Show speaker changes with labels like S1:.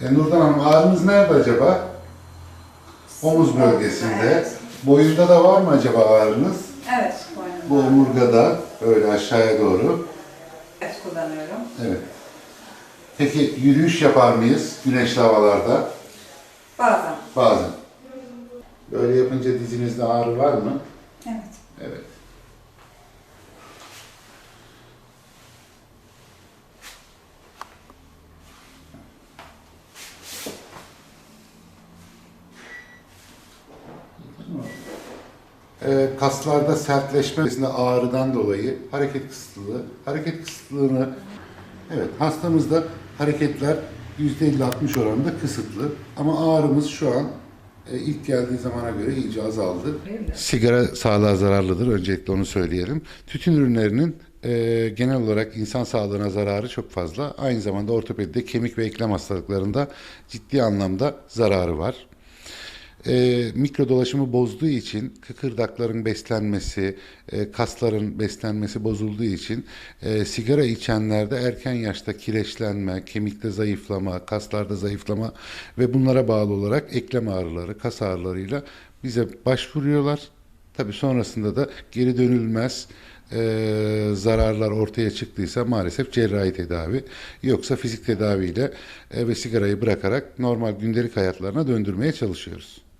S1: E, Nurdan Hanım ağrınız nerede acaba? Omuz bölgesinde.
S2: Evet.
S1: Boyunda da var mı acaba ağrınız?
S2: Evet,
S1: Bu
S2: boynumda.
S1: omurgada böyle aşağıya doğru.
S2: Evet, kullanıyorum.
S1: Evet. Peki yürüyüş yapar mıyız güneşli havalarda?
S2: Bazen.
S1: Bazen. Böyle yapınca dizinizde ağrı var mı?
S2: Evet.
S1: Evet. Ee, kaslarda sertleşme ağrıdan dolayı hareket kısıtlılığı. Hareket kısıtlılığını evet hastamızda hareketler %50-60 oranında kısıtlı ama ağrımız şu an e, ilk geldiği zamana göre iyice azaldı. Sigara sağlığa zararlıdır. Öncelikle onu söyleyelim. Tütün ürünlerinin e, genel olarak insan sağlığına zararı çok fazla. Aynı zamanda ortopedide kemik ve eklem hastalıklarında ciddi anlamda zararı var. E, mikro dolaşımı bozduğu için kıkırdakların beslenmesi, e, kasların beslenmesi bozulduğu için e, sigara içenlerde erken yaşta kireçlenme, kemikte zayıflama, kaslarda zayıflama ve bunlara bağlı olarak eklem ağrıları, kas ağrılarıyla bize başvuruyorlar. Tabii sonrasında da geri dönülmez e, zararlar ortaya çıktıysa maalesef cerrahi tedavi yoksa fizik tedaviyle e, ve sigarayı bırakarak normal gündelik hayatlarına döndürmeye çalışıyoruz.